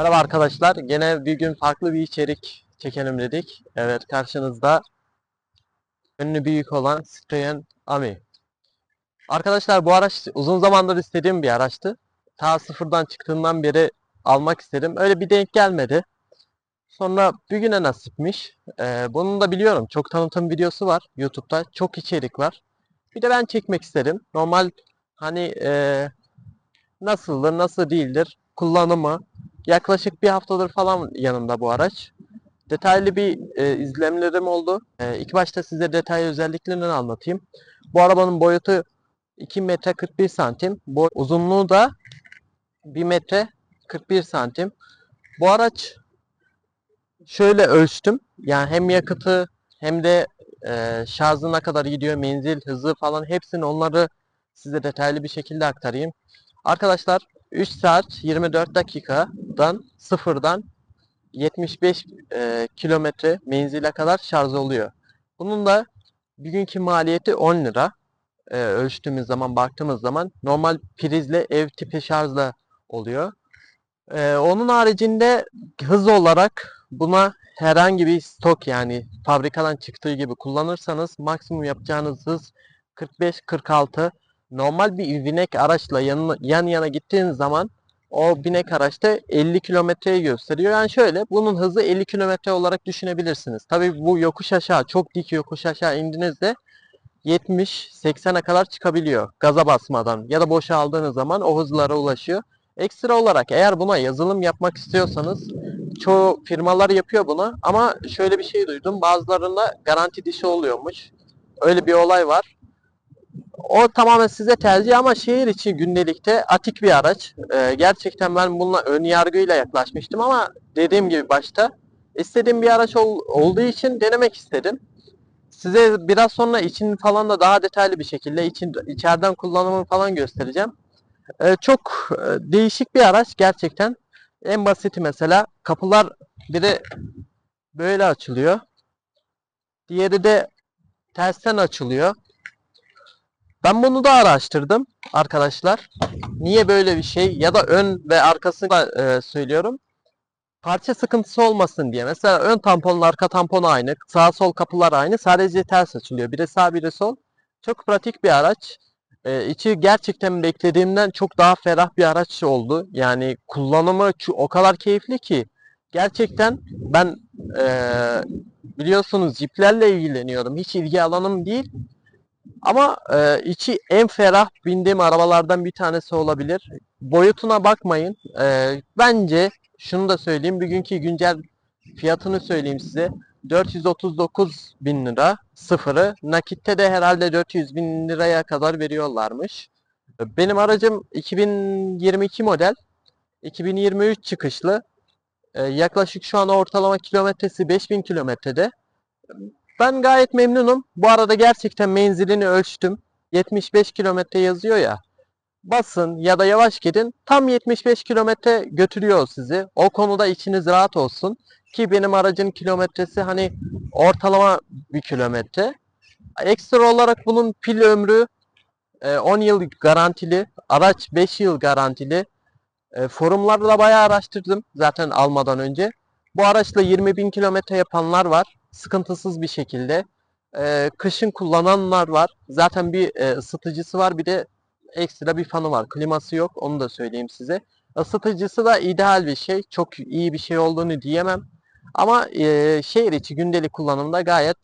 Merhaba arkadaşlar. Gene bir gün farklı bir içerik çekelim dedik. Evet karşınızda önü büyük olan Citroen Ami. Arkadaşlar bu araç uzun zamandır istediğim bir araçtı. Ta sıfırdan çıktığından beri almak istedim. Öyle bir denk gelmedi. Sonra bir güne nasipmiş. Ee, bunun da biliyorum çok tanıtım videosu var YouTube'da. Çok içerik var. Bir de ben çekmek istedim. Normal hani ee, nasıldır, nasıl değildir, kullanımı, Yaklaşık bir haftadır falan yanımda bu araç. Detaylı bir e, izlemlerim oldu. E, ilk başta size detaylı özelliklerini anlatayım. Bu arabanın boyutu 2 metre 41 santim. Boy, uzunluğu da 1 metre 41 santim. Bu araç şöyle ölçtüm. Yani hem yakıtı hem de e, şarjı kadar gidiyor, menzil, hızı falan hepsini onları size detaylı bir şekilde aktarayım. Arkadaşlar 3 saat 24 dakikadan sıfırdan 75 e, kilometre menzile kadar şarj oluyor. Bunun da bir günkü maliyeti 10 lira. E, ölçtüğümüz zaman baktığımız zaman normal prizle ev tipi şarjla oluyor. E, onun haricinde hız olarak buna herhangi bir stok yani fabrikadan çıktığı gibi kullanırsanız maksimum yapacağınız hız 45-46 normal bir binek araçla yan, yan yana gittiğin zaman o binek araçta 50 kilometreyi gösteriyor. Yani şöyle bunun hızı 50 kilometre olarak düşünebilirsiniz. Tabi bu yokuş aşağı çok dik yokuş aşağı indiğinizde 70-80'e kadar çıkabiliyor gaza basmadan ya da boşa aldığınız zaman o hızlara ulaşıyor. Ekstra olarak eğer buna yazılım yapmak istiyorsanız çoğu firmalar yapıyor bunu ama şöyle bir şey duydum bazılarında garanti dışı oluyormuş. Öyle bir olay var. O tamamen size tercih ama şehir içi gündelikte atik bir araç. Ee, gerçekten ben bununla ön yargıyla yaklaşmıştım ama dediğim gibi başta istediğim bir araç ol, olduğu için denemek istedim. Size biraz sonra için falan da daha detaylı bir şekilde için, içeriden kullanımını falan göstereceğim. Ee, çok e, değişik bir araç gerçekten. En basiti mesela kapılar biri böyle açılıyor. Diğeri de tersten açılıyor. Ben bunu da araştırdım arkadaşlar. Niye böyle bir şey ya da ön ve arkasını da e, söylüyorum. Parça sıkıntısı olmasın diye. Mesela ön tamponla arka tampon aynı. Sağ sol kapılar aynı. Sadece ters açılıyor. Biri sağ biri sol. Çok pratik bir araç. E, içi gerçekten beklediğimden çok daha ferah bir araç oldu. Yani kullanımı o kadar keyifli ki. Gerçekten ben e, biliyorsunuz jiplerle ilgileniyorum. Hiç ilgi alanım değil. Ama e, içi en ferah bindiğim arabalardan bir tanesi olabilir. Boyutuna bakmayın. E, bence şunu da söyleyeyim. Bugünkü güncel fiyatını söyleyeyim size. 439 bin lira sıfırı. Nakitte de herhalde 400 bin liraya kadar veriyorlarmış. Benim aracım 2022 model. 2023 çıkışlı. E, yaklaşık şu an ortalama kilometresi 5000 kilometrede. Ben gayet memnunum. Bu arada gerçekten menzilini ölçtüm. 75 kilometre yazıyor ya. Basın ya da yavaş gidin. Tam 75 kilometre götürüyor sizi. O konuda içiniz rahat olsun. Ki benim aracın kilometresi hani ortalama bir kilometre. Ekstra olarak bunun pil ömrü 10 yıl garantili. Araç 5 yıl garantili. E, forumlarda bayağı araştırdım zaten almadan önce. Bu araçla 20 bin kilometre yapanlar var sıkıntısız bir şekilde. E, kışın kullananlar var. Zaten bir e, ısıtıcısı var. Bir de ekstra bir fanı var. Kliması yok. Onu da söyleyeyim size. Isıtıcısı da ideal bir şey. Çok iyi bir şey olduğunu diyemem. Ama e, şehir içi gündelik kullanımda gayet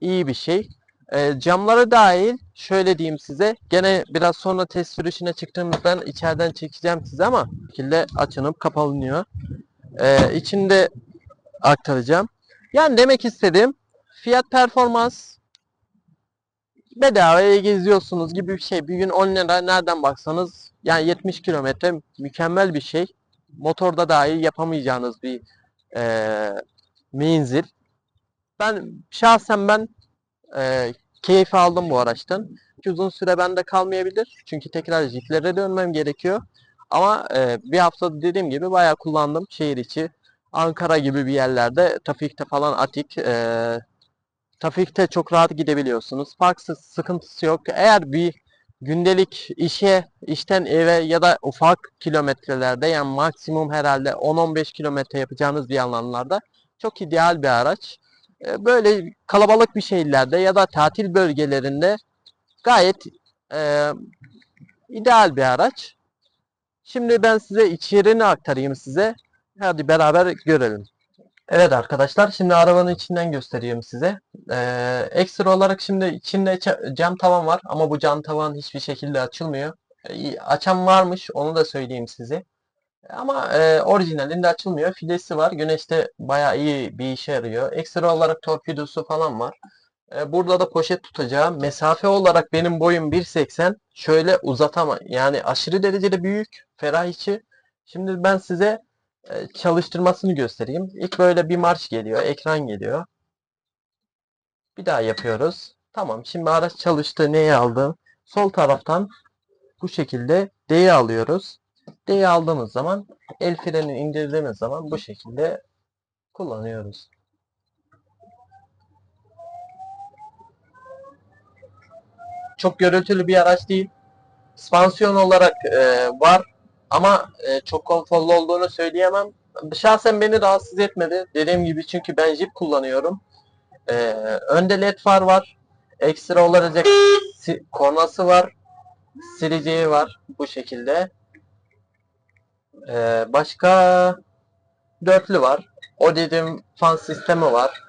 iyi bir şey. E, camları dahil şöyle diyeyim size. Gene biraz sonra test sürüşüne çıktığımızdan içeriden çekeceğim size ama şekilde açınıp kapanıyor. E, içinde aktaracağım. Yani demek istediğim fiyat performans bedavaya geziyorsunuz gibi bir şey. Bir gün 10 lira nereden baksanız yani 70 kilometre mükemmel bir şey. Motorda dahi yapamayacağınız bir e, menzil. Ben şahsen ben e, keyif aldım bu araçtan. Uzun süre bende kalmayabilir. Çünkü tekrar jiplere dönmem gerekiyor. Ama e, bir hafta dediğim gibi bayağı kullandım şehir içi. Ankara gibi bir yerlerde trafikte falan atik. E, trafikte çok rahat gidebiliyorsunuz. Park sıkıntısı yok. Eğer bir gündelik işe, işten eve ya da ufak kilometrelerde yani maksimum herhalde 10-15 kilometre yapacağınız bir alanlarda çok ideal bir araç. Böyle kalabalık bir şehirlerde ya da tatil bölgelerinde gayet e, ideal bir araç. Şimdi ben size içeriğini aktarayım size. Hadi beraber görelim. Evet arkadaşlar şimdi arabanın içinden göstereyim size. Ee, ekstra olarak şimdi içinde cam tavan var ama bu cam tavan hiçbir şekilde açılmıyor. Ee, açan varmış onu da söyleyeyim size. Ama e, orijinalinde açılmıyor. Filesi var. Güneşte bayağı iyi bir işe yarıyor. Ekstra olarak torpidosu falan var. E, burada da poşet tutacağım. Mesafe olarak benim boyum 1.80. Şöyle uzatamam. Yani aşırı derecede büyük. Ferah içi. Şimdi ben size çalıştırmasını göstereyim. İlk böyle bir marş geliyor. Ekran geliyor. Bir daha yapıyoruz. Tamam. Şimdi araç çalıştı. Neyi aldı? Sol taraftan bu şekilde D'yi alıyoruz. D'yi aldığımız zaman el frenini indirdiğimiz zaman bu şekilde kullanıyoruz. Çok gürültülü bir araç değil. Spansiyon olarak e, var ama e, çok konforlu olduğunu söyleyemem. Şahsen beni rahatsız etmedi. Dediğim gibi çünkü ben Jeep kullanıyorum. E, önde led far var. Ekstra olacak si- kornası var. Sileceği var bu şekilde. E, başka dörtlü var. O dedim fan sistemi var.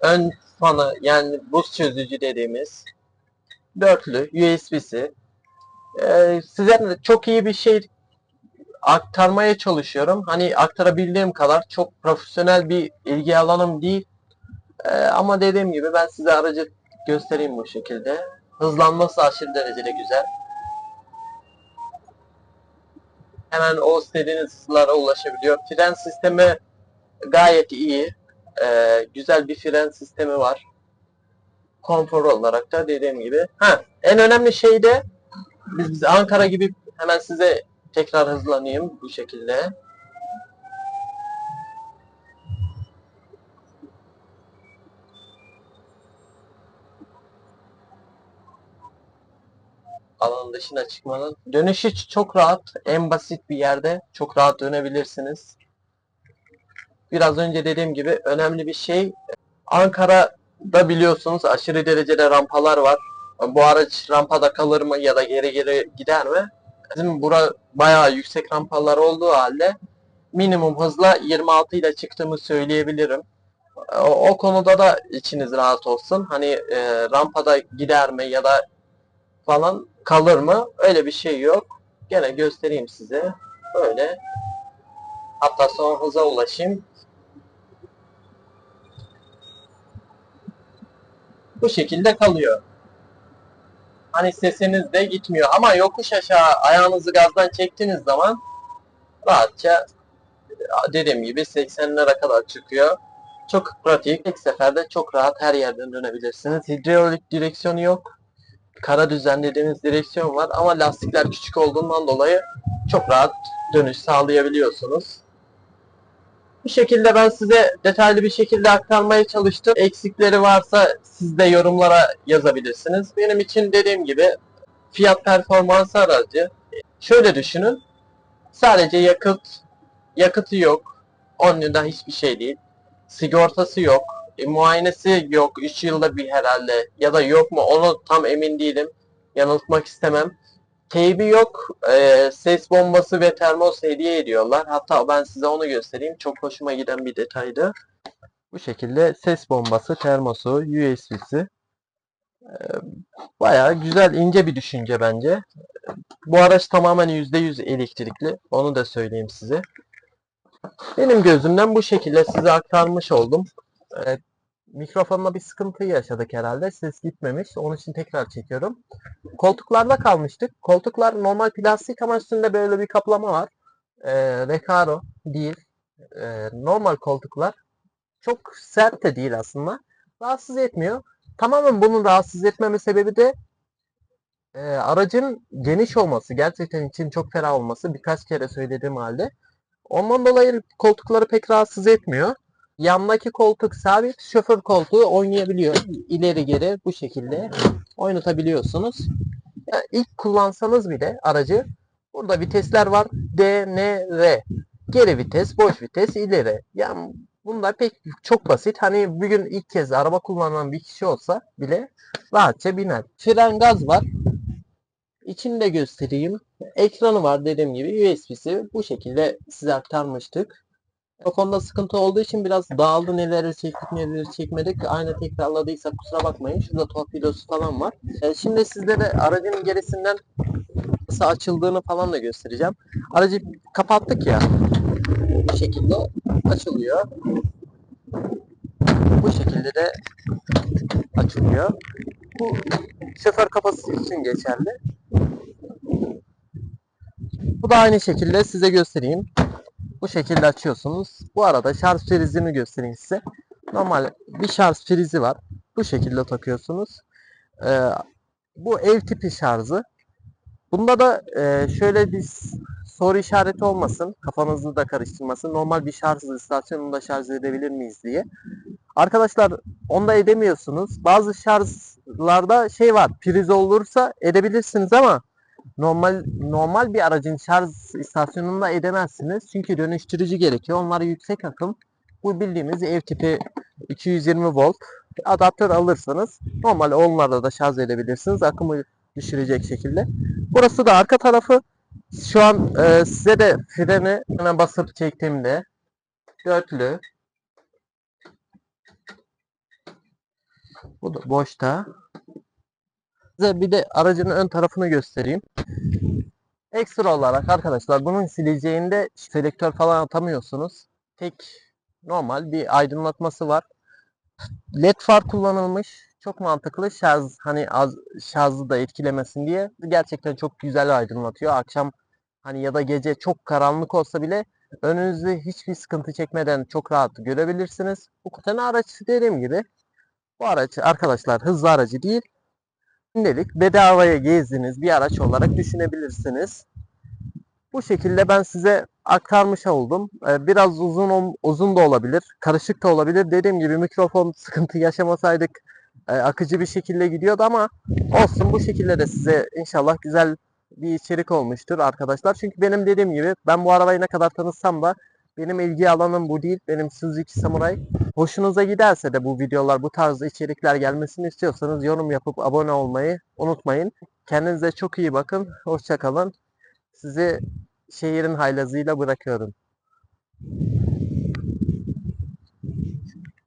Ön fanı yani buz çözücü dediğimiz dörtlü USB'si. Ee, size çok iyi bir şey aktarmaya çalışıyorum. Hani aktarabildiğim kadar çok profesyonel bir ilgi alanım değil. Ee, ama dediğim gibi ben size aracı göstereyim bu şekilde. Hızlanması aşırı derecede güzel. Hemen o istediğiniz hızlara ulaşabiliyor. Fren sistemi gayet iyi. Ee, güzel bir fren sistemi var. Konfor olarak da dediğim gibi. Ha, en önemli şey de biz, Ankara gibi hemen size tekrar hızlanayım bu şekilde. Alanın dışına çıkmanın. Dönüşü çok rahat. En basit bir yerde çok rahat dönebilirsiniz. Biraz önce dediğim gibi önemli bir şey. Ankara'da biliyorsunuz aşırı derecede rampalar var. Bu araç rampada kalır mı ya da geri geri gider mi? Bizim bura bayağı yüksek rampalar olduğu halde minimum hızla 26 ile çıktığımı söyleyebilirim. O, o konuda da içiniz rahat olsun. Hani e, rampada gider mi ya da falan kalır mı? Öyle bir şey yok. Gene göstereyim size. Böyle. Hatta son hıza ulaşayım. Bu şekilde kalıyor. Hani sesiniz de gitmiyor ama yokuş aşağı ayağınızı gazdan çektiğiniz zaman rahatça dediğim gibi 80'lere kadar çıkıyor. Çok pratik. Tek seferde çok rahat her yerden dönebilirsiniz. Hidrolik direksiyonu yok. Kara düzen dediğimiz direksiyon var ama lastikler küçük olduğundan dolayı çok rahat dönüş sağlayabiliyorsunuz. Bu şekilde ben size detaylı bir şekilde aktarmaya çalıştım. Eksikleri varsa siz de yorumlara yazabilirsiniz. Benim için dediğim gibi fiyat performans aracı. Şöyle düşünün. Sadece yakıt, yakıtı yok. Onun yılda hiçbir şey değil. Sigortası yok. E, muayenesi yok. 3 yılda bir herhalde. Ya da yok mu onu tam emin değilim. Yanıltmak istemem. Teybi yok. Ee, ses bombası ve termos hediye ediyorlar. Hatta ben size onu göstereyim. Çok hoşuma giden bir detaydı. Bu şekilde ses bombası, termosu, USB'si. Ee, bayağı güzel, ince bir düşünce bence. Bu araç tamamen %100 elektrikli. Onu da söyleyeyim size. Benim gözümden bu şekilde size aktarmış oldum. Mikrofonla bir sıkıntı yaşadık herhalde. Ses gitmemiş. Onun için tekrar çekiyorum. Koltuklarda kalmıştık. Koltuklar normal plastik ama üstünde böyle bir kaplama var. Ee, Recaro değil. Ee, normal koltuklar. Çok sert de değil aslında. Rahatsız etmiyor. Tamamen bunun rahatsız etmeme sebebi de e, aracın geniş olması. Gerçekten için çok ferah olması. Birkaç kere söylediğim halde. Ondan dolayı koltukları pek rahatsız etmiyor. Yandaki koltuk sabit, şoför koltuğu oynayabiliyor. İleri geri bu şekilde oynatabiliyorsunuz. Yani ilk kullansanız bile aracı burada vitesler var. D, N, R. Geri vites, boş vites, ileri. Yani bunlar pek çok basit. Hani bir gün ilk kez araba kullanan bir kişi olsa bile rahatça biner. Fren gaz var. İçini de göstereyim. Ekranı var dediğim gibi USB'si bu şekilde size aktarmıştık. O konuda sıkıntı olduğu için biraz dağıldı neleri çektik neleri çekmedik. Aynı tekrarladıysa kusura bakmayın. Şurada torpidosu falan var. E, şimdi sizlere aracın gerisinden nasıl açıldığını falan da göstereceğim. Aracı kapattık ya. Bu şekilde açılıyor. Bu şekilde de açılıyor. Bu şoför kafası için geçerli. Bu da aynı şekilde size göstereyim. Bu şekilde açıyorsunuz. Bu arada şarj prizini göstereyim size. Normal bir şarj prizi var. Bu şekilde takıyorsunuz. Ee, bu ev tipi şarjı. Bunda da e, şöyle bir soru işareti olmasın. Kafanızı da karıştırmasın. Normal bir şarj istasyonunda şarj edebilir miyiz diye. Arkadaşlar onda edemiyorsunuz. Bazı şarjlarda şey var. Priz olursa edebilirsiniz ama normal normal bir aracın şarj istasyonunda edemezsiniz. Çünkü dönüştürücü gerekiyor. Onlar yüksek akım. Bu bildiğimiz ev tipi 220 volt adaptör alırsanız normal onlarla da şarj edebilirsiniz. Akımı düşürecek şekilde. Burası da arka tarafı. Şu an e, size de freni hemen basıp çektiğimde dörtlü bu da boşta. Size bir de aracın ön tarafını göstereyim. Ekstra olarak arkadaşlar bunun sileceğinde selektör falan atamıyorsunuz. Tek normal bir aydınlatması var. LED far kullanılmış. Çok mantıklı. Şarj hani az şarjı da etkilemesin diye. Gerçekten çok güzel aydınlatıyor. Akşam hani ya da gece çok karanlık olsa bile önünüzde hiçbir sıkıntı çekmeden çok rahat görebilirsiniz. Bu kutan araç dediğim gibi bu araç arkadaşlar hızlı aracı değil. Gündelik bedavaya gezdiğiniz bir araç olarak düşünebilirsiniz. Bu şekilde ben size aktarmış oldum. Ee, Biraz uzun uzun da olabilir, karışık da olabilir. Dediğim gibi mikrofon sıkıntı yaşamasaydık e, akıcı bir şekilde gidiyordu ama olsun bu şekilde de size inşallah güzel bir içerik olmuştur arkadaşlar. Çünkü benim dediğim gibi ben bu arabayı ne kadar tanısam da benim ilgi alanım bu değil. Benim Suzuki Samurai. Hoşunuza giderse de bu videolar, bu tarz içerikler gelmesini istiyorsanız yorum yapıp abone olmayı unutmayın. Kendinize çok iyi bakın. Hoşça kalın. Sizi şehrin haylazıyla bırakıyorum.